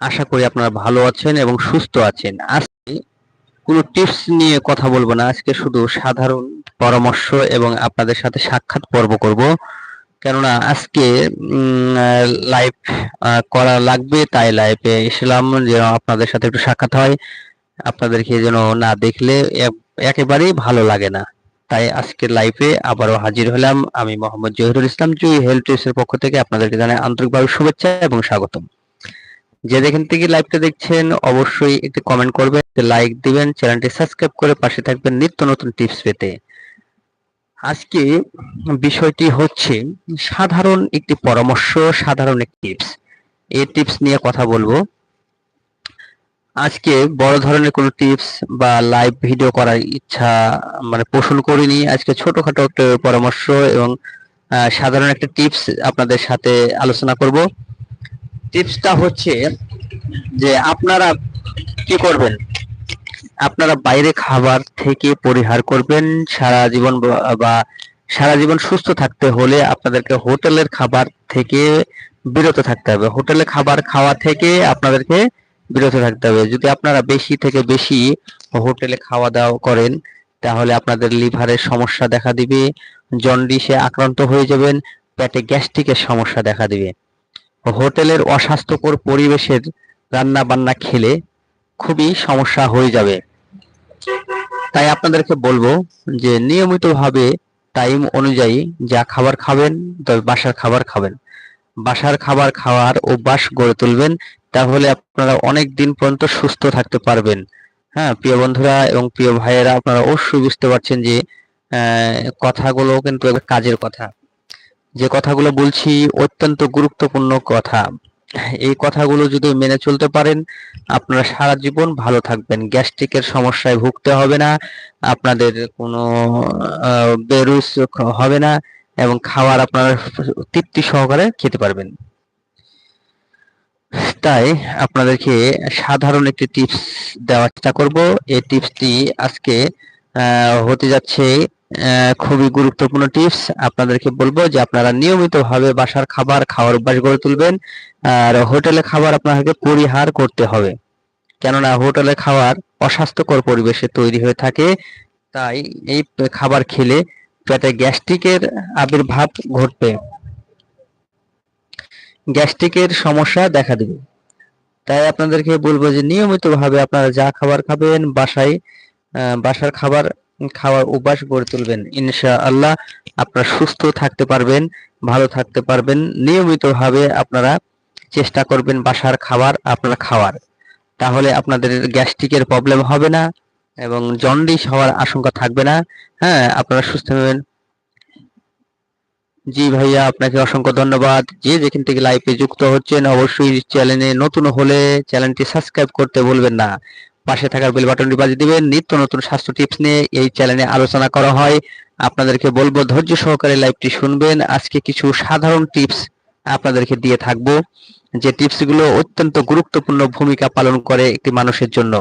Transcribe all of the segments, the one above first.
আশা করি আপনারা ভালো আছেন এবং সুস্থ আছেন। আজকে কোনো টিপস নিয়ে কথা বলব না। আজকে শুধু সাধারণ পরামর্শ এবং আপনাদের সাথে সাক্ষাৎ পর্ব করব। কেননা আজকে লাইভ করা লাগবে, তাই লাইভে এসলাম যেন আপনাদের সাথে একটু সাক্ষাৎ হয়। আপনাদেরকে যেন না দেখলে এক- একেবারেই ভালো লাগে না। তাই আজকে লাইভে আবারও হাজির হলাম। আমি মোহাম্মদ জহিরুল ইসলাম, জুই হেলথ এর পক্ষ থেকে আপনাদেরকে জানাই আন্তরিকভাবে শুভেচ্ছা এবং স্বাগতম। যে যেখান থেকে লাইভটা দেখছেন, অবশ্যই একটি কমেন্ট করবেন লাইক দিবেন চ্যানেলটি সাবস্ক্রাইব করে পাশে থাকবেন নিত্য নতুন টিপস পেতে। আজকে বিষয়টি হচ্ছে সাধারণ একটি পরামর্শ, সাধারণ একটি টিপস এই টিপস নিয়ে কথা বলব। আজকে বড় ধরনের কোনো টিপস বা লাইভ ভিডিও করার ইচ্ছা মানে পোষণ করিনি। আজকে ছোটখাটো একটা পরামর্শ এবং সাধারণ একটা টিপস আপনাদের সাথে আলোচনা করব। টিপসটা হচ্ছে যে আপনারা কি করবেন? আপনারা বাইরে খাবার থেকে পরিহার করবেন। সারা জীবন বা- সারা জীবন সুস্থ থাকতে হলে আপনাদেরকে হোটেলের খাবার থেকে বিরত থাকতে হবে। হোটেলে খাবার খাওয়া থেকে আপনাদেরকে বিরত থাকতে হবে। যদি আপনারা বেশি থেকে বেশি হোটেলে খাওয়া দাওয়া করেন, তাহলে আপনাদের লিভারের সমস্যা দেখা দিবে, জন্ডিসে আক্রান্ত হয়ে যাবেন, পেটে গ্যাস্ট্রিকের সমস্যা দেখা দিবে। হোটেলের অস্বাস্থ্যকর পরিবেশের রান্না বান্না খেলে খুবই সমস্যা হয়ে যাবে। তাই আপনাদেরকে বলব যে নিয়মিতভাবে টাইম অনুযায়ী যা খাবার খাবেন বাসার খাবার খাবেন। বাসার খাবার খাওয়ার অভ্যাস গড়ে তুলবেন, তাহলে আপনারা অনেক দিন পর্যন্ত সুস্থ থাকতে পারবেন। হ্যাঁ প্রিয় বন্ধুরা এবং প্রিয় ভাইয়েরা, আপনারা অবশ্যই বুঝতে পারছেন যে কথাগুলো কিন্তু কাজের কথা। যে কথাগুলো বলছি অত্যন্ত গুরুত্বপূর্ণ কথা। এই কথাগুলো যদি মেনে চলতে পারেন, আপনারা সারা জীবন ভালো থাকবেন। গ্যাস্ট্রিকের সমস্যায় ভুগতে হবে না, আপনাদের কোনো বেরুস হবে না এবং খাবার আপনারা তৃপ্তি সহকারে খেতে পারবেন। তাই আপনাদেরকে সাধারণ একটি টিপস দেওয়ার চেষ্টা করব। এই টিপসটি আজকে হতে যাচ্ছে খুবই গুরুত্বপূর্ণ টিপস আপনাদেরকে বলব যে আপনারা নিয়মিতভাবে বাসার খাবার, খাওয়ার অভ্যাস গড়ে তুলবেন, আর হোটেলে খাবার আপনাকে পরিহার করতে হবে। কেননা হোটেলে খাবার অস্বাস্থ্যকর পরিবেশে তৈরি হয়ে থাকে, তাই এই খাবার খেলে পেটে গ্যাস্ট্রিকের আবির্ভাব ঘটবে। গ্যাস্ট্রিকের সমস্যা দেখা দেবে। তাই আপনাদেরকে বলব যে নিয়মিতভাবে আপনারা যা খাবার খাবেন, বাসায় বাসার খাবার খাওয়ার অভ্যাস গড়ে তুলবেন। ইনশা আল্লাহ আপনারা সুস্থ থাকতে পারবেন, ভালো থাকতে পারবেন। নিয়মিতভাবে আপনারা চেষ্টা করবেন বাসার খাবার আপনারা খাওয়ার। তাহলে আপনাদের গ্যাস্ট্রিকের প্রবলেম হবে না এবং জন্ডিস হওয়ার আশঙ্কা থাকবে না। হ্যাঁ আপনারা সুস্থ হবেন জি ভাইয়া, আপনাকে অসংখ্য ধন্যবাদ। যে যেখান থেকে লাইভে যুক্ত হচ্ছেন, অবশ্যই চ্যানেলে নতুন হলে চ্যানেলটি সাবস্ক্রাইব করতে ভুলবেন না। পাশে থাকার বেল বাটনটি বাজিয়ে দিবেন। নিত্য নতুন স্বাস্থ্য টিপস নিয়ে এই চ্যানেলে আলোচনা করা হয়। আপনাদেরকে বলব, ধৈর্য সহকারে লাইভটি শুনবেন। আজকে কিছু সাধারণ টিপস আপনাদেরকে দিয়ে থাকব। যে টিপসগুলো অত্যন্ত গুরুত্বপূর্ণ ভূমিকা পালন করে একটি মানুষের জন্য।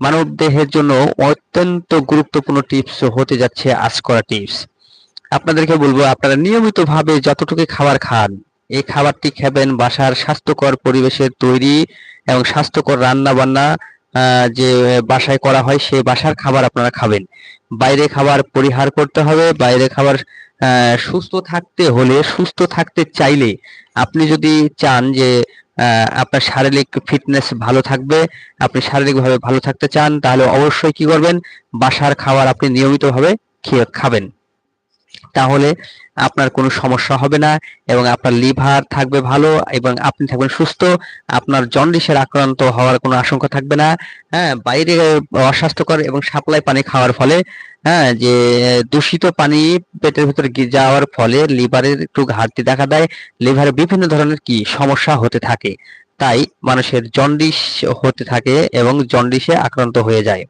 মানব দেহের জন্য অত্যন্ত গুরুত্বপূর্ণ টিপস হতে যাচ্ছে আজ করা টিপস। আপনাদেরকে বলব, আপনারা নিয়মিতভাবে যতটুকু খাবার খান, এই খাবারটি খাবেন বাসার স্বাস্থ্যকর পরিবেশের তৈরি এবং স্বাস্থ্যকর রান্না বান্না যে বাসায় করা হয় সেই বাসার খাবার আপনারা খাবেন। বাইরে খাবার পরিহার করতে হবে। বাইরে খাবার সুস্থ থাকতে হলে, সুস্থ থাকতে চাইলে আপনি যদি চান যে আপনার শারীরিক ফিটনেস ভালো থাকবে, আপনি শারীরিকভাবে ভালো থাকতে চান, তাহলে অবশ্যই কি করবেন? বাসার খাবার আপনি নিয়মিতভাবে খেয়ে, খাবেন। তাহলে আপনার কোনো সমস্যা হবে না এবং আপনার লিভার থাকবে ভালো এবং আপনি থাকবেন সুস্থ, আপনার জন্ডিসের আক্রান্ত হওয়ার কোনো আশঙ্কা থাকবে না। হ্যাঁ বাইরে অস্বাস্থ্যকর এবং সাপ্লাই পানি খাওয়ার ফলে হ্যাঁ যে দূষিত পানি পেটের ভিতরে যাওয়ার ফলে লিভারের একটু ঘাটতি দেখা দেয়। লিভারে বিভিন্ন ধরনের কি সমস্যা হতে থাকে। তাই মানুষের জন্ডিস হতে থাকে এবং জন্ডিসে আক্রান্ত হয়ে যায়।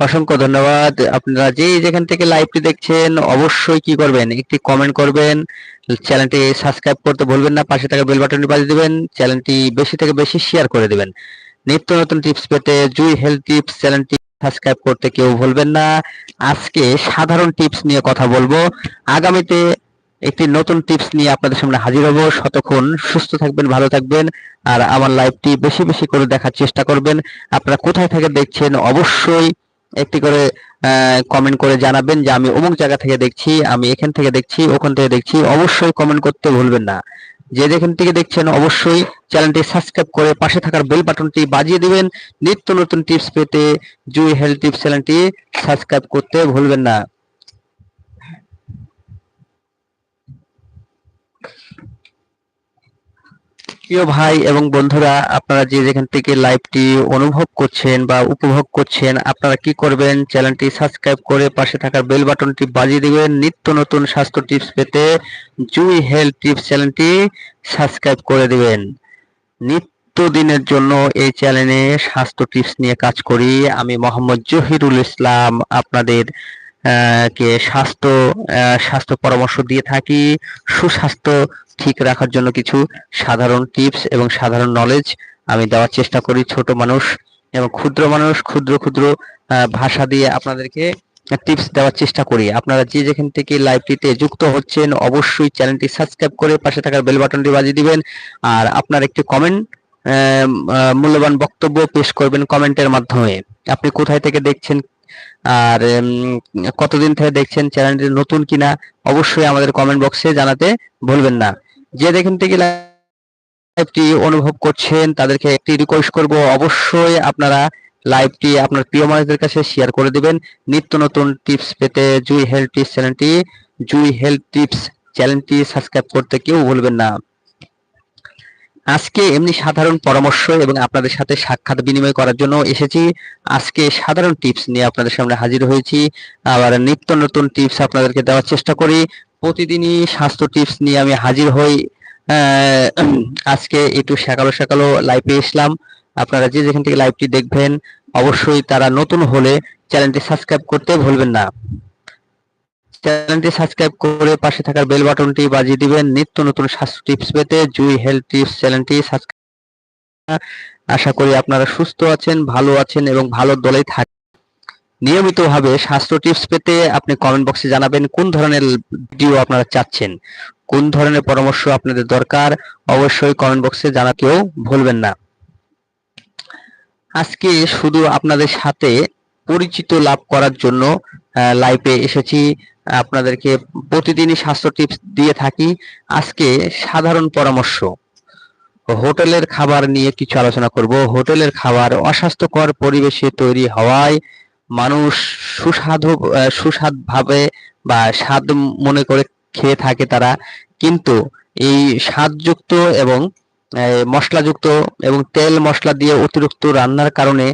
অসংখ্য ধন্যবাদ। আপনারা যে যেখান থেকে লাইভটি দেখছেন, অবশ্যই কি করবেন? একটি কমেন্ট করবেন। চ্যানেলটি সাবস্ক্রাইব করতে ভুলবেন না, পাশে থাকা বেল বাটনটি বাজিয়ে দিবেন, চ্যানেলটি বেশি থেকে বেশি শেয়ার করে দিবেন। নিত্য নতুন টিপস পেতে জুই হেলথ টিপস চ্যানেলটি সাবস্ক্রাইব করতে কেউ ভুলবেন না। আজকে সাধারণ টিপস নিয়ে কথা বলব। আগামীতে একটি নতুন টিপস নিয়ে আপনাদের সামনে হাজির হব। শতক্ষণ সুস্থ থাকবেন, ভালো থাকবেন, আর আমার লাইভটি বেশি বেশি করে দেখার চেষ্টা করবেন। আপনারা কোথায় থেকে দেখছেন, অবশ্যই একটি করে কমেন্ট করে জানাবেন যে আমি অমুক জায়গা থেকে দেখছি, আমি এখান থেকে দেখছি, ওখান থেকে দেখছি, অবশ্যই কমেন্ট করতে ভুলবেন না। যে যেখান থেকে দেখছেন, অবশ্যই চ্যানেলটি সাবস্ক্রাইব করে পাশে থাকার বেল বাটনটি বাজিয়ে দিবেন। নিত্য নতুন টিপস পেতে জুই হেলথ টিপস চ্যানেলটি সাবস্ক্রাইব করতে ভুলবেন না। প্রিয় ভাই এবং বন্ধুরা, আপনারা যে যেখান থেকে লাইভটি অনুভব করছেন বা উপভোগ করছেন, আপনারা কি করবেন? চ্যানেলটি সাবস্ক্রাইব করে পাশে থাকার বেল বাটনটি বাজিয়ে দিবেন। নিত্য নতুন স্বাস্থ্য টিপস পেতে জুই হেলথ টিপস চ্যানেলটি সাবস্ক্রাইব করে দিবেন। নিত্য দিনের জন্য এই চ্যানেলে স্বাস্থ্য টিপস নিয়ে কাজ করি। আমি মোহাম্মদ জহিরুল ইসলাম, আপনাদের কে স্বাস্থ্য স্বাস্থ্য পরামর্শ দিয়ে থাকি, সুস্বাস্থ্য ঠিক রাখার জন্য কিছু সাধারণ টিপস এবং সাধারণ নলেজ আমি দেওয়ার চেষ্টা করি ছোট মানুষ এবং ক্ষুদ্র মানুষ, ক্ষুদ্র ক্ষুদ্র ভাষা দিয়ে আপনাদেরকে টিপস দেওয়ার চেষ্টা করি। আপনারা যে যেখান থেকে লাইভটিতে যুক্ত হচ্ছেন, অবশ্যই চ্যানেলটি সাবস্ক্রাইব করে পাশে থাকার বেল বাটনটি বাজিয়ে দিবেন আর আপনার একটি কমেন্ট মূল্যবান বক্তব্য পেশ করবেন কমেন্টের মাধ্যমে। আপনি কোথায় থেকে দেখছেন আর কতদিন থেকে দেখছেন চ্যানেলটি নতুন কিনা, অবশ্যই আমাদের কমেন্ট বক্সে জানাতে ভুলবেন না। যে যেখান থেকে লাইভটি অনুভব করছেন, তাদেরকে একটি রিকোয়েস্ট করব, অবশ্যই আপনারা লাইভটি আপনার প্রিয় মানুষদের কাছে শেয়ার করে দিবেন। নিত্য নতুন টিপস পেতে জুই হেলথ টিপস চ্যানেলটি জুই হেলথ টিপস চ্যানেলটি সাবস্ক্রাইব করতে কেউ ভুলবেন না। আজকে এমনি সাধারণ পরামর্শ এবং আপনাদের সাথে সাক্ষাৎ বিনিময় করার জন্য এসেছি। আজকে সাধারণ টিপস নিয়ে আপনাদের সামনে হাজির হয়েছি। আবার নিত্য নতুন টিপস আপনাদেরকে দেওয়ার চেষ্টা করি। প্রতিদিনই স্বাস্থ্য টিপস নিয়ে আমি হাজির হই। আজকে একটু সকালো সকালো লাইভে এসলাম। আপনারা যে যেখান থেকে লাইভটি দেখবেন, অবশ্যই তারা নতুন হলে চ্যানেলটি সাবস্ক্রাইব করতে ভুলবেন না। চ্যানেলটি সাবস্ক্রাইব করে পাশে থাকার বেল বাটনটি বাজিয়ে দিবেন। নিত্য নতুন স্বাস্থ্য টিপস পেতে জুই হেলথ টিপস চ্যানেলটি সাবস্ক্রাইব আশা করি আপনারা সুস্থ আছেন, ভালো আছেন এবং ভালো দলেই থাকেন নিয়মিতভাবে স্বাস্থ্য টিপস পেতে আপনি কমেন্ট বক্সে জানাবেন কোন ধরনের ভিডিও আপনারা চাচ্ছেন, কোন ধরনের পরামর্শ আপনাদের দরকার। অবশ্যই কমেন্ট বক্সে জানাতেও ভুলবেন না। আজকে শুধু আপনাদের সাথে পরিচিত লাভ করার জন্য লাইভে এসেছি। আপনাদেরকে প্রতিদিনই স্বাস্থ্য টিপস দিয়ে থাকি। আজকে সাধারণ পরামর্শ, হোটেলের খাবার নিয়ে কিছু আলোচনা করব। হোটেলের খাবার অস্বাস্থ্যকর পরিবেশে তৈরি হওয়ায় মানুষ সুস্বাদু সুস্বাদ ভাবে বা স্বাদ মনে করে খেয়ে থাকে তারা। কিন্তু এই স্বাদযুক্ত এবং মশলাযুক্ত এবং তেল মশলা দিয়ে অতিরিক্ত রান্নার কারণে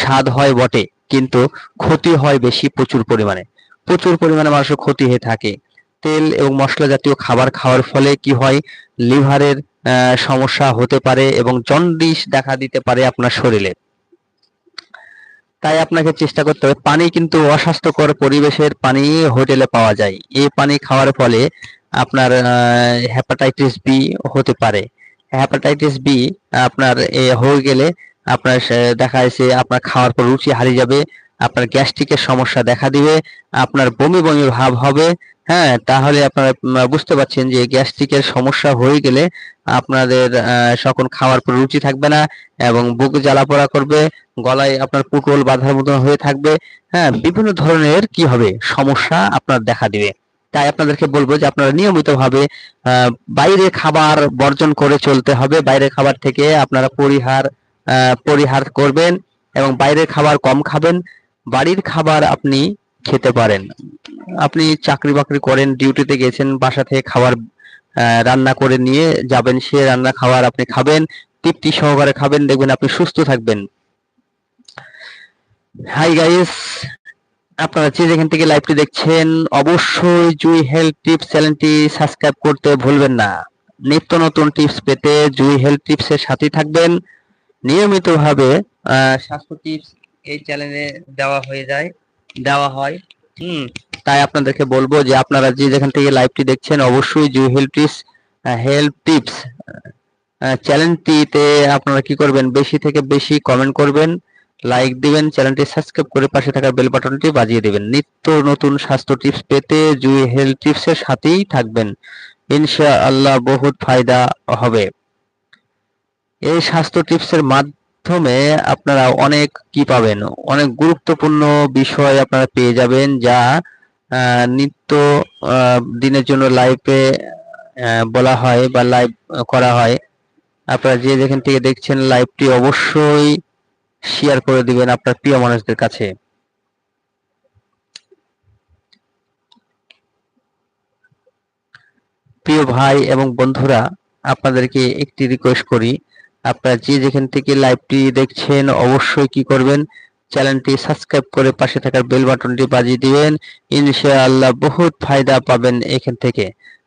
স্বাদ হয় বটে, কিন্তু ক্ষতি হয় বেশি প্রচুর পরিমাণে। প্রচুর পরিমাণে মানুষের ক্ষতি হয়ে থাকে। তেল এবং মশলা জাতীয় খাবার খাওয়ার ফলে কি হয়? লিভারের সমস্যা হতে পারে এবং জন্ডিস দেখা দিতে পারে আপনার শরীরে। তাই আপনাকে চেষ্টা করতে হবে, পানি কিন্তু অস্বাস্থ্যকর পরিবেশের পানি হোটেলে পাওয়া যায়। এই পানি খাওয়ার ফলে আপনার হ্যাপাটাইটিস বি হতে পারে। হ্যাপাটাইটিস বি আপনার হয়ে গেলে আপনার দেখা যাচ্ছে আপনার খাওয়ার পর রুচি হারিয়ে যাবে আপনার গ্যাস্ট্রিকের সমস্যা দেখা দিবে, আপনার বমি বমি ভাব হবে হ্যাঁ তাহলে আপনারা বুঝতে পারছেন যে গ্যাস্ট্রিকের সমস্যা হয়ে গেলে আপনাদের সকল খাওয়ার পর রুচি থাকবে না এবং বুক জ্বালা পোড়া করবে, গলায় আপনার পুটল বাঁধার মতন হয়ে থাকবে হ্যাঁ বিভিন্ন ধরনের কি হবে, সমস্যা আপনার দেখা দিবে। তাই আপনাদেরকে বলব যে আপনারা নিয়মিতভাবে বাইরে খাবার বর্জন করে চলতে হবে, বাইরে খাবার থেকে আপনারা পরিহার পরিহার করবেন এবং বাইরের খাবার কম খাবেন বাড়ির খাবার আপনি খেতে পারেন। আপনি চাকরি বাকরি করেন, ডিউটিতে গেছেন, বাসা থেকে খাবার রান্না করে নিয়ে যাবেন, সে রান্না খাবার আপনি খাবেন, তৃপ্তি সহকারে খাবেন, দেখবেন আপনি সুস্থ থাকবেন। হাই গাইস আপনারা যে যেখান থেকে লাইভটি দেখছেন, অবশ্যই জুই হেলথ টিপস চ্যানেলটি সাবস্ক্রাইব করতে ভুলবেন না। নিত্য নতুন টিপস পেতে জুই হেলথ টিপসের সাথে থাকবেন। নিয়মিতভাবে স্বাস্থ্য টিপস এই চ্যানেলে দেওয়া হয়ে যায়, দেওয়া হয়। হুম, তাই আপনাদেরকে বলব যে আপনারা যে যেখান থেকে লাইভটি দেখছেন, অবশ্যই Jui help tips help tips চ্যানেলটিতে আপনারা কি করবেন, বেশি থেকে বেশি কমেন্ট করবেন লাইক দিবেন চ্যানেলটি সাবস্ক্রাইব করে পাশে থাকা বেল বাটনটি বাজিয়ে দিবেন। নিত্য নতুন স্বাস্থ্য টিপস পেতে জুই হেলথ টিপসের সাথেই থাকবেন। ইনশা আল্লাহ বহুত ফায়দা হবে। এই স্বাস্থ্য টিপসের মাধ্যমে আপনারা অনেক কি পাবেন? অনেক গুরুত্বপূর্ণ বিষয় আপনারা পেয়ে যাবেন যা নিত্য দিনের জন্য লাইভে বলা হয় বা লাইভ করা হয়। আপনারা যে যেখান থেকে দেখছেন লাইভটি অবশ্যই শেয়ার করে দিবেন আপনার প্রিয় মানুষদের কাছে। প্রিয় ভাই এবং বন্ধুরা, আপনাদেরকে একটি রিকোয়েস্ট করি। আপনারা যে যেখান থেকে লাইভটি দেখছেন, অবশ্যই কি করবেন? চ্যানেলটি সাবস্ক্রাইব করে পাশে থাকার বেল বাটনটি বাজিয়ে দিবেন। ইনশাআল্লাহ বহুত ফায়দা পাবেন এখান থেকে।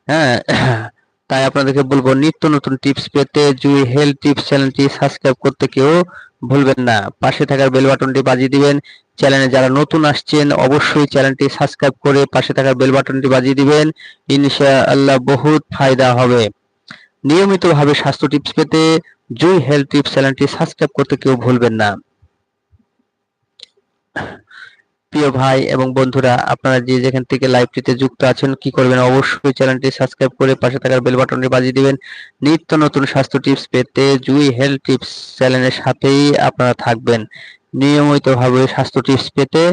হ্যাঁ তাই আপনাদেরকে বলব, নিত্য নতুন টিপস পেতে জুই হেলথ টিপস চ্যানেলটি সাবস্ক্রাইব করতে কেউ ভুলবেন না। পাশে থাকার বেল বাটনটি বাজিয়ে দিবেন। চ্যানেলে যারা নতুন আসছেন, অবশ্যই চ্যানেলটি সাবস্ক্রাইব করে পাশে থাকার বেল বাটনটি বাজিয়ে দিবেন। ইনশাআল্লাহ বহুত ফায়দা হবে। নিয়মিতভাবে স্বাস্থ্য টিপস পেতে জুই হেলথ টিপস চ্যানেলটি সাবস্ক্রাইব করতে কেউ ভুলবেন না। প্রিয় ভাই এবং বন্ধুরা, আপনারা যে যেখান থেকে লাইভটিতে যুক্ত আছেন, কি করবেন, অবশ্যই চ্যানেলটি সাবস্ক্রাইব করে পাশে থাকার বেল বাটনটি বাজিয়ে দিবেন। নিত্য নতুন স্বাস্থ্য টিপস পেতে জুই হেলথ টিপস চ্যানেলের সাথেই আপনারা থাকবেন। নিয়মিতভাবে স্বাস্থ্য টিপস পেতে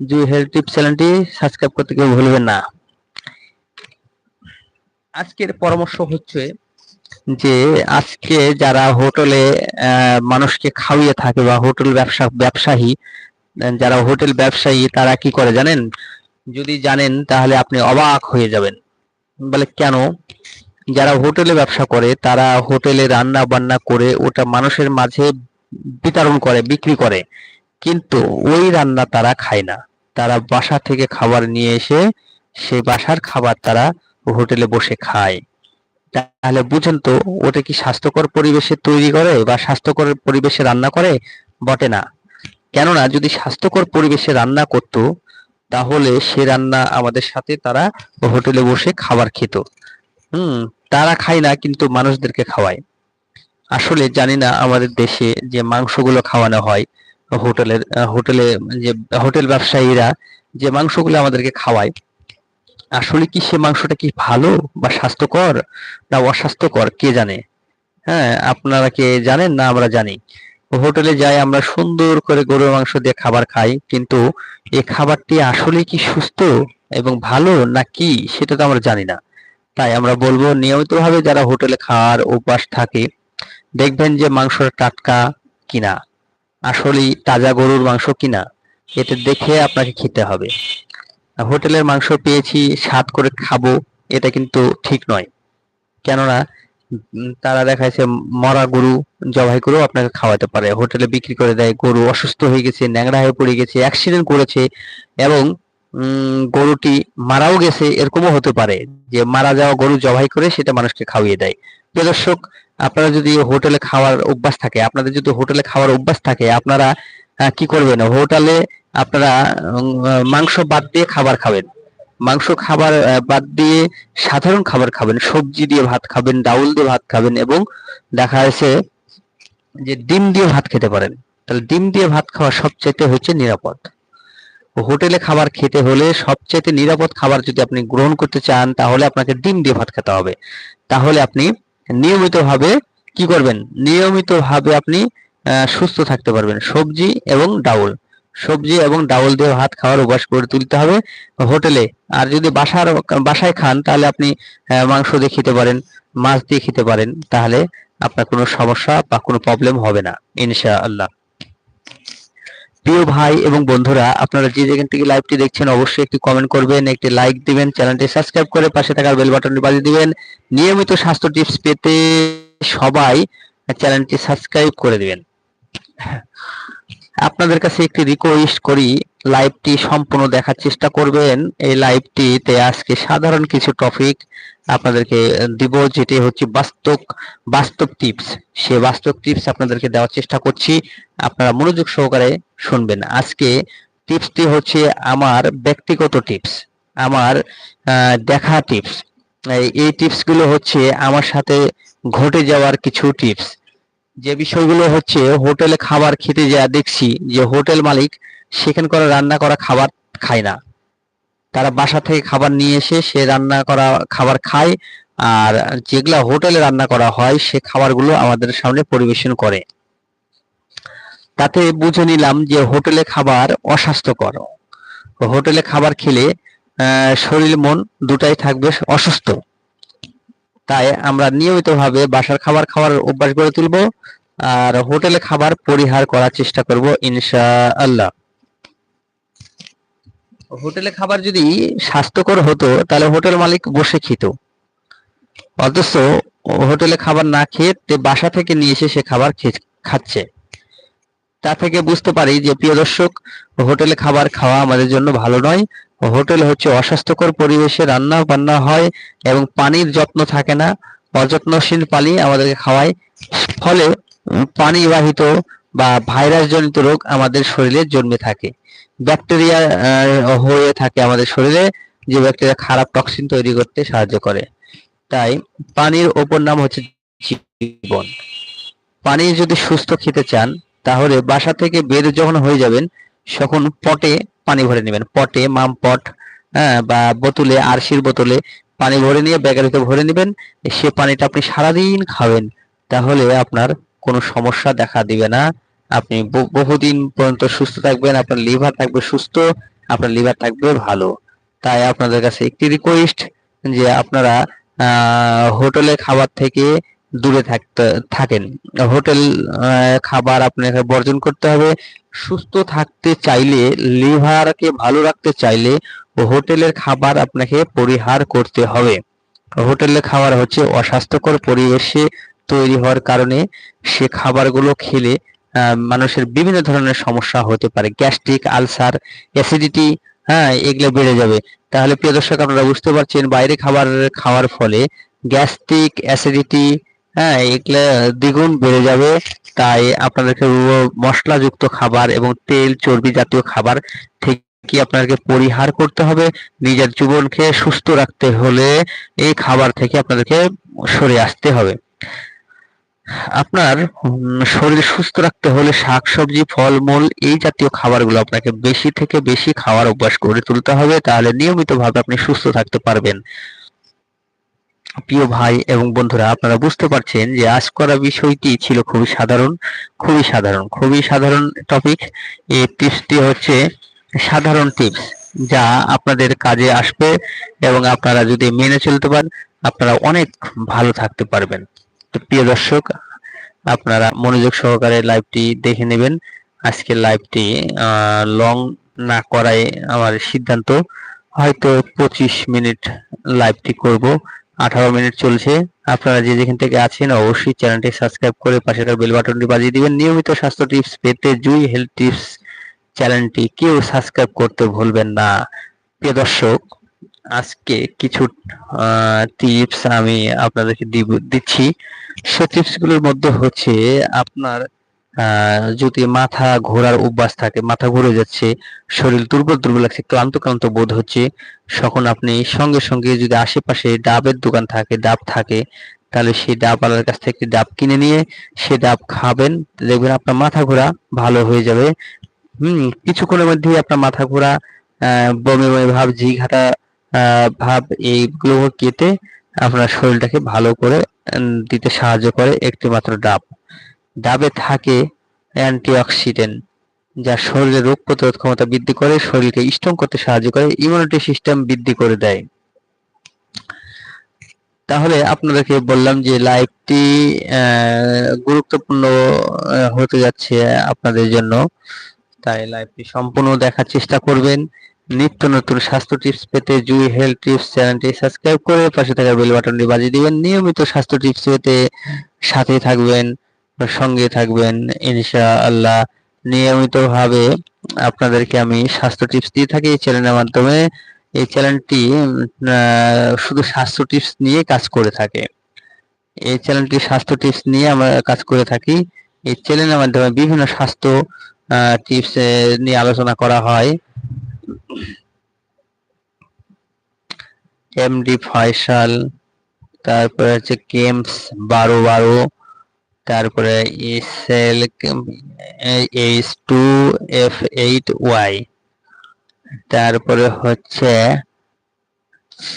জুই হেলথ টিপস চ্যানেলটি সাবস্ক্রাইব করতে কেউ ভুলবেন না। আজকের পরামর্শ হচ্ছে যে আজকে যারা হোটেলে মানুষকে খাওয়িয়ে থাকে বা হোটেল ব্যবসা, ব্যবসায়ী যারা হোটেল ব্যবসায়ী, তারা কি করে জানেন? যদি জানেন, তাহলে আপনি অবাক হয়ে যাবেন। বলে, কেন? যারা হোটেলে ব্যবসা করে, তারা হোটেলে রান্না বান্না করে, ওটা মানুষের মাঝে বিতরণ করে, বিক্রি করে। কিন্তু ওই রান্না তারা খায় না। তারা বাসা থেকে খাবার নিয়ে এসে সেই বাসার খাবার তারা হোটেলে বসে খায়। তাহলে বুঝেন তো, ওটা কি স্বাস্থ্যকর পরিবেশে তৈরি করে বা স্বাস্থ্যকর পরিবেশে রান্না করে? বটে না। কেননা, যদি স্বাস্থ্যকর পরিবেশে রান্না করতো, তাহলে সে রান্না আমাদের সাথে তারা হোটেলে বসে খাবার খেত। হুম, তারা খায় না, কিন্তু মানুষদেরকে খাওয়ায়। আসলে জানি না আমাদের দেশে যে মাংসগুলো খাওয়ানো হয়, হোটেলের, হোটেলে যে হোটেল ব্যবসায়ীরা যে মাংসগুলো আমাদেরকে খাওয়ায় আসলে কি সে মাংসটা কি ভালো বা স্বাস্থ্যকর না অস্বাস্থ্যকর? কে জানে? হ্যাঁ আপনারা কে জানেন না আমরা জানি। হোটেলে যাই, আমরা সুন্দর করে গরুর মাংস দিয়ে খাবার খাই, কিন্তু এই খাবারটি আসলে কি সুস্থ এবং ভালো না কি সেটা তো আমরা জানি না। তাই আমরা বলব, নিয়মিতভাবে যারা হোটেলে খাওয়ার অভ্যাস থাকে, দেখবেন যে মাংসটা টাটকা কিনা। আসলেই তাজা গরুর মাংস কিনা এটা দেখে আপনাকে খেতে হবে। হোটেলের মাংস পেয়েছি, স্বাদ করে খাব, এটা কিন্তু ঠিক নয়। কেননা তারা দেখাচ্ছে মরা গরু, জবাই করেও আপনাকে খাওয়াতে পারে। হোটেলে বিক্রি করে দেয়, গরু অসুস্থ হয়ে গেছে, ন্যাংরা হয়ে পড়ে গেছে অ্যাক্সিডেন্ট করেছে এবং গরুটি মারাও গেছে, এরকমও হতে পারে যে মারা যাওয়া গরু জবাই করে সেটা মানুষকে খাওয়িয়ে দেয়। প্রিয় দর্শক আপনারা যদি হোটেলে খাওয়ার অভ্যাস থাকে, আপনাদের যদি হোটেলে খাওয়ার অভ্যাস থাকে, আপনারা কি করবেন? হোটেলে আপনারা মাংস বাদ দিয়ে খাবার খাবেন। মাংস খাবার বাদ দিয়ে সাধারণ খাবার খাবেন। সবজি দিয়ে ভাত খাবেন, ডাউল দিয়ে ভাত খাবেন এবং দেখা যাচ্ছে যে ডিম দিয়ে ভাত খেতে পারেন। তাহলে ডিম দিয়ে ভাত খাওয়া সবচাইতে হচ্ছে নিরাপদ। হোটেলে খাবার খেতে হলে সবচাইতে নিরাপদ খাবার যদি আপনি গ্রহণ করতে চান, তাহলে আপনাকে ডিম দিয়ে ভাত খেতে হবে। তাহলে আপনি নিয়মিতভাবে কি করবেন? নিয়মিতভাবে আপনি সুস্থ থাকতে পারবেন। সবজি এবং ডাউল। সবজি এবং ডাউল দিয়ে ভাত খাওয়ার অভ্যাস করে তুলতে হবে হোটেলে। আর যদি বাসার, বাসায় খান, তাহলে আপনি মাংস দিয়ে খেতে পারেন, মাছ দিয়ে খেতে পারেন। তাহলে আপনার কোনো সমস্যা বা কোনো প্রবলেম হবে না, ইনশাআল্লাহ। প্রিয় ভাই এবং বন্ধুরা, আপনারা যে যেখান থেকে লাইভটি দেখছেন, অবশ্যই একটি কমেন্ট করবেন, একটি লাইক দিবেন চ্যানেলটি সাবস্ক্রাইব করে পাশে থাকা বেল বাটনটি বাজিয়ে দিবেন। নিয়মিত স্বাস্থ্য টিপস পেতে সবাই চ্যানেলটি সাবস্ক্রাইব করে দিবেন। আপনাদের কাছে একটি রিকোয়েস্ট করি লাইভটি সম্পূর্ণ দেখার চেষ্টা করবেন। এই লাইভটিতে আজকে সাধারণ কিছু টপিক আপনাদেরকে দিব যেটি হচ্ছে বাস্তব বাস্তব টিপস সে বাস্তব টিপস আপনাদেরকে দেওয়ার চেষ্টা করছি। আপনারা মনোযোগ সহকারে শুনবেন। আজকে টিপসটি হচ্ছে আমার ব্যক্তিগত টিপস আমার দেখা টিপস এই টিপসগুলো হচ্ছে আমার সাথে ঘটে যাওয়ার কিছু টিপস যে বিষয়গুলো হচ্ছে হোটেলে খাবার খেতে যা দেখছি যে হোটেল মালিক সেখানে করে রান্না করা খাবার খায় না। তারা বাসা থেকে খাবার নিয়ে এসে সে রান্না করা খাবার খায় আর যেগুলা হোটেলে রান্না করা হয় সে খাবারগুলো আমাদের সামনে পরিবেশন করে। তাতে বুঝে নিলাম যে হোটেলে খাবার অস্বাস্থ্যকর। হোটেলে খাবার খেলে শরীর, মন দুটাই থাকবে অসুস্থ। তাই আমরা নিয়মিতভাবে বাসার খাবার খাওয়ার অভ্যাস গড়ে তুলবো আর হোটেলে খাবার পরিহার করার চেষ্টা করব ইনশাআল্লাহ। হোটেলে খাবার যদি স্বাস্থ্যকর হতো, তাহলে হোটেল মালিক বসে খেত। অথচ হোটেলে খাবার না খেয়ে বাসা থেকে নিয়ে এসে সে খাবার খাচ্ছে। তা থেকে বুঝতে পারি যে, প্রিয় দর্শক, হোটেলে খাবার খাওয়া আমাদের জন্য ভালো নয়। হোটেল হচ্ছে অস্বাস্থ্যকর পরিবেশে রান্না বান্না হয় এবং পানির যত্ন থাকে না। অযত্নশীল পানি আমাদেরকে খাওয়ায়। ফলে পানিবাহিত বা ভাইরাস জনিত রোগ আমাদের শরীরে জন্মে থাকে। ব্যাকটেরিয়া হয়ে থাকে আমাদের শরীরে, যে ব্যাকটেরিয়া খারাপ টক্সিন তৈরি করতে সাহায্য করে। তাই পানির ওপর নাম হচ্ছে জীবন। পানি যদি সুস্থ খেতে চান, তাহলে বাসা থেকে বের যখন হয়ে যাবেন, তখন পটে পানি ভরে নেবেন। পটে মাম পট হ্যাঁ বা বোতলে, আরশির বোতলে পানি ভরে নিয়ে ব্যাগের ভিতরে ভরে নেবেন। সে পানিটা আপনি সারাদিন খাবেন, তাহলে আপনার কোনো সমস্যা দেখা দিবে না। আপনি বহুদিন পর্যন্ত সুস্থ থাকবেন, আপনার লিভার থাকবে সুস্থ, আপনার লিভার থাকবে ভালো। তাই আপনাদের কাছে একটি রিকোয়েস্ট যে আপনারা হোটেলে খাবার থেকে দূরে থাকতে, থাকেন। হোটেল খাবার আপনাকে বর্জন করতে হবে। সুস্থ থাকতে চাইলে লিভারকে ভালো রাখতে চাইলে হোটেলের খাবার আপনাকে পরিহার করতে হবে। হোটেলের খাবার হচ্ছে অস্বাস্থ্যকর পরিবেশে তৈরি হওয়ার কারণে সে খাবারগুলো খেলে মানুষের বিভিন্ন ধরনের সমস্যা হতে পারে। গ্যাস্ট্রিক, আলসার, অ্যাসিডিটি হ্যাঁ এগুলো বেড়ে যাবে। তাহলে প্রিয় দর্শক, আপনারা বুঝতে পারছেন, বাইরে খাবার খাওয়ার ফলে গ্যাস্ট্রিক, অ্যাসিডিটি হ্যাঁ এগুলো দ্বিগুণ বেড়ে যাবে। তাই আপনাদেরকে মশলাযুক্ত খাবার এবং তেল, চর্বি জাতীয় খাবার থেকে আপনাদেরকে পরিহার করতে হবে। নিজের জীবনকে সুস্থ রাখতে হলে এই খাবার থেকে আপনাদেরকে সরে আসতে হবে। আপনার শরীর সুস্থ রাখতে হলে শাকসবজি, ফলমূল এই জাতীয় খাবারগুলো আপনাকে বেশি থেকে বেশি খাওয়ার অভ্যাস করে তুলতে হবে। তাহলে নিয়মিতভাবে আপনি সুস্থ থাকতে পারবেন। প্রিয় ভাই এবং বন্ধুরা, আপনারা বুঝতে পারছেন যে আজ করা বিষয়টি ছিল খুবই সাধারণ খুবই সাধারণ খুবই সাধারণ টপিক এই টিপসটি হচ্ছে সাধারণ টিপস যা আপনাদের কাজে আসবে এবং আপনারা যদি মেনে চলতে পারেন, আপনারা অনেক ভালো থাকতে পারবেন। তো প্রিয় দর্শক, আপনারা মনোযোগ সহকারে লাইভটি দেখে নেবেন। আজকের লাইভটি লং না করাই আমার সিদ্ধান্ত। হয়তো পঁচিশ মিনিট লাইভটি করব। আঠারো মিনিট চলছে। আপনারা যে যেখান থেকে আছেন, অবশ্যই চ্যানেলটি সাবস্ক্রাইব করে পাশে থাকা বেল বাটনটি বাজিয়ে দিবেন। নিয়মিত স্বাস্থ্য টিপস পেতে জুই হেলথ টিপস চ্যানেলটি কেউ সাবস্ক্রাইব করতে ভুলবেন না। প্রিয় দর্শক আজকে কিছু টিপস আমি আপনাদেরকে দিব- দিচ্ছি। সে টিপসগুলোর মধ্যে হচ্ছে আপনার যদি মাথা ঘোরার অভ্যাস থাকে মাথা ঘুরে যাচ্ছে শরীর দুর্বল দুর্বল লাগছে ক্লান্ত ক্লান্ত বোধ হচ্ছে তখন আপনি সঙ্গে সঙ্গে যদি আশেপাশে ডাবের দোকান থাকে ডাব থাকে তাহলে সেই ডাবওয়ালার কাছ থেকে ডাব কিনে নিয়ে সে ডাব খাবেন দেখবেন আপনার মাথা ঘোরা ভালো হয়ে যাবে। হুম কিছুক্ষণের মধ্যেই আপনার মাথা ঘোরা আহ, বমি বমি ভাব জি ঘাটা ভাব এইগুলো কেটে আপনার শরীরটাকে ভালো করে দিতে সাহায্য করে একটি মাত্র ডাব। ডাবে থাকে অ্যান্টিঅক্সিডেন্ট, যা শরীরে রোগ প্রতিরোধ ক্ষমতা বৃদ্ধি করে, শরীরকে স্ট্রং করতে সাহায্য করে, ইমিউনিটি সিস্টেম বৃদ্ধি করে দেয়। তাহলে আপনাদেরকে বললাম যে লাইভটি গুরুত্বপূর্ণ হতে যাচ্ছে আপনাদের জন্য। তাই লাইভটি সম্পূর্ণ দেখার চেষ্টা করবেন। নিত্য নতুন স্বাস্থ্য টিপস পেতে জুই হেলথ টিপস চ্যানেলটি সাবস্ক্রাইব করে পাশে থাকা বেল বাটনটি বাজিয়ে দিবেন। নিয়মিত স্বাস্থ্য টিপস পেতে সাথে থাকবেন, সঙ্গে থাকবেন ইনশাআল্লাহ। নিয়মিতভাবে আপনাদেরকে আমি স্বাস্থ্য টিপস দিয়ে থাকি এই চ্যানেলের মাধ্যমে। এই চ্যানেলটি শুধু স্বাস্থ্য টিপস নিয়ে কাজ করে থাকে। এই চ্যানেলটি স্বাস্থ্য টিপস নিয়ে আমরা কাজ করে থাকি। এই চ্যানেলের মাধ্যমে বিভিন্ন স্বাস্থ্য টিপস নিয়ে আলোচনা করা হয়। এমডি ফয়সাল তারপরে হচ্ছে গেমস বারো বারো, তারপরে SL H two F eight Y তারপরে হচ্ছে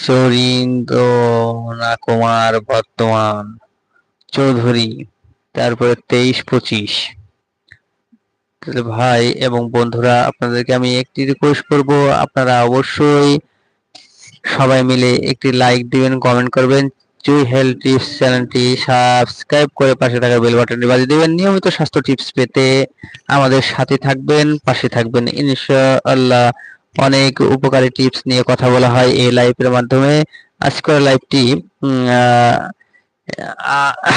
চরিন্দ্রনা কুমার বর্তমান চৌধুরী, তারপরে তেইশ পঁচিশ। ভাই এবং বন্ধুরা, আপনাদেরকে আমি একটি রিকোয়েস্ট করব। আপনারা অবশ্যই সবাই মিলে একটি লাইক দিবেন কমেন্ট করবেন। জুই হেলথ টিপস চ্যানেলটি সাবস্ক্রাইব করে পাশে থাকা বেল বাটনটি বাজিয়ে দিবেন। নিয়মিত স্বাস্থ্য টিপস পেতে আমাদের সাথে থাকবেন, পাশে থাকবেন। ইনশাআল্লাহ অনেক উপকারী টিপস নিয়ে কথা বলা হয় এই লাইভের মাধ্যমে। আজকের লাইভটি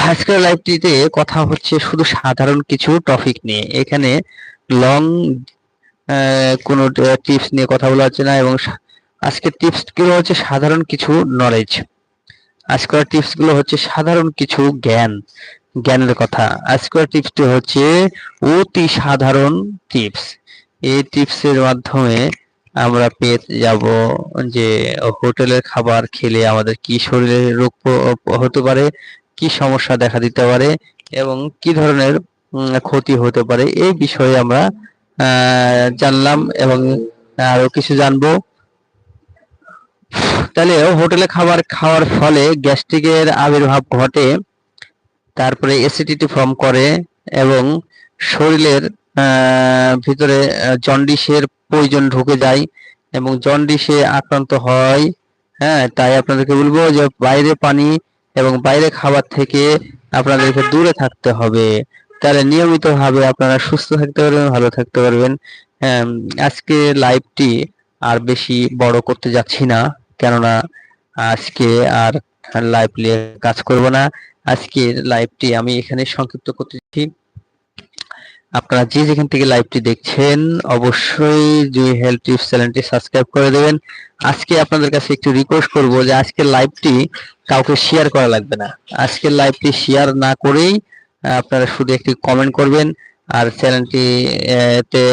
আজকের লাইভটিতে কথা হচ্ছে শুধু সাধারণ কিছু টপিক নিয়ে। এখানে লং কোনো টিপস নিয়ে কথা বলা হচ্ছে না এবং আজকের টিপসগুলো হচ্ছে সাধারণ কিছু নলেজ আজকের টিপসগুলো হচ্ছে সাধারণ কিছু জ্ঞান, জ্ঞানের কথা। আজকের টিপসটি হচ্ছে অতি সাধারণ টিপস এই টিপসের মাধ্যমে আমরা পেয়ে যাব যে, হোটেলের খাবার খেলে আমাদের কি শরীরে রোগ হতে পারে, কি সমস্যা দেখা দিতে পারে এবং কি ধরনের ক্ষতি হতে পারে এই বিষয়ে আমরা জানলাম এবং আরও কিছু জানব। তাহলে হোটেলে খাবার খাওয়ার ফলে গ্যাস্ট্রিকের আবির্ভাব ঘটে, তারপরে অ্যাসিডিটি ফর্ম করে এবং শরীরের ভিতরে জন্ডিসের প্রয়োজন ঢুকে যায় এবং জন্ডিসে আক্রান্ত হয়। হ্যাঁ তাই আপনাদেরকে বলব যে বাইরে পানি এবং বাইরে খাবার থেকে আপনাদেরকে দূরে থাকতে হবে। তাহলে নিয়মিতভাবে আপনারা সুস্থ থাকতে পারবেন ভালো থাকতে পারবেন। হ্যাঁ, আজকে লাইভটি আর বেশি বড় করতে যাচ্ছি না কেননা আজকে আর লাইভ নিয়ে কাজ করব না। আজকের লাইভটি আমি এখানে সংক্ষিপ্ত করতেছি আপনারা যে যেখান থেকে লাইভটি দেখছেন, অবশ্যই জুই হেলথ টিপস চ্যানেলটি সাবস্ক্রাইব করে দেবেন। আজকে আপনাদের কাছে একটু রিকোয়েস্ট করব যে আজকের লাইভটি কাউকে শেয়ার করা লাগবে না। আজকের লাইভটি শেয়ার না করেই আপনারা শুধু একটি কমেন্ট করবেন আর চ্যানেলটি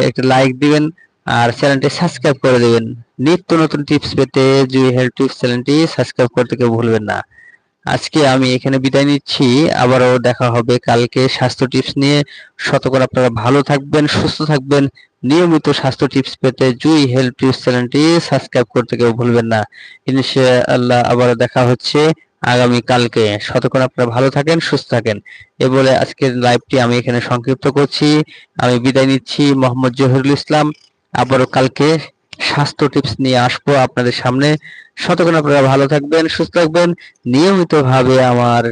একটি লাইক দিবেন আর চ্যানেলটি সাবস্ক্রাইব করে দেবেন। নিত্য নতুন টিপস পেতে জুই হেলথ টিপস চ্যানেলটি সাবস্ক্রাইব করতে কেউ ভুলবেন না। আজকে আমি এখানে বিদায় নিচ্ছি। আবারও দেখা হবে কালকে স্বাস্থ্য টিপস নিয়ে। শতকরা আপনারা ভালো থাকবেন, সুস্থ থাকবেন। নিয়মিত স্বাস্থ্য টিপস পেতে জুই হেলথ টিপস চ্যানেলটি সাবস্ক্রাইব করতে কেউ ভুলবেন না। ইনশাআল্লাহ আবারও দেখা হচ্ছে আগামী কালকে। শতক্ষণ আপনারা ভালো থাকেন, সুস্থ থাকেন। এ বলে আজকের লাইভটি আমি এখানে সংক্ষিপ্ত করছি। আমি বিদায় নিচ্ছি মোহাম্মদ জহিরুল ইসলাম। আবারও কালকে স্বাস্থ্য টিপস নিয়ে আসব আপনাদের সামনে। শতক্ষণ আপনারা ভালো থাকবেন, সুস্থ থাকবেন। নিয়মিতভাবে আমার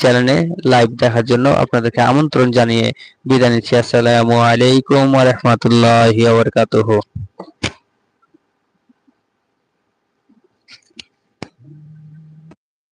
চ্যানেলে লাইভ দেখার জন্য আপনাদেরকে আমন্ত্রণ জানিয়ে বিদায় নিচ্ছি। আসসালামু আলাইকুম ওয়া রাহমাতুল্লাহি ওয়া বারাকাতুহু।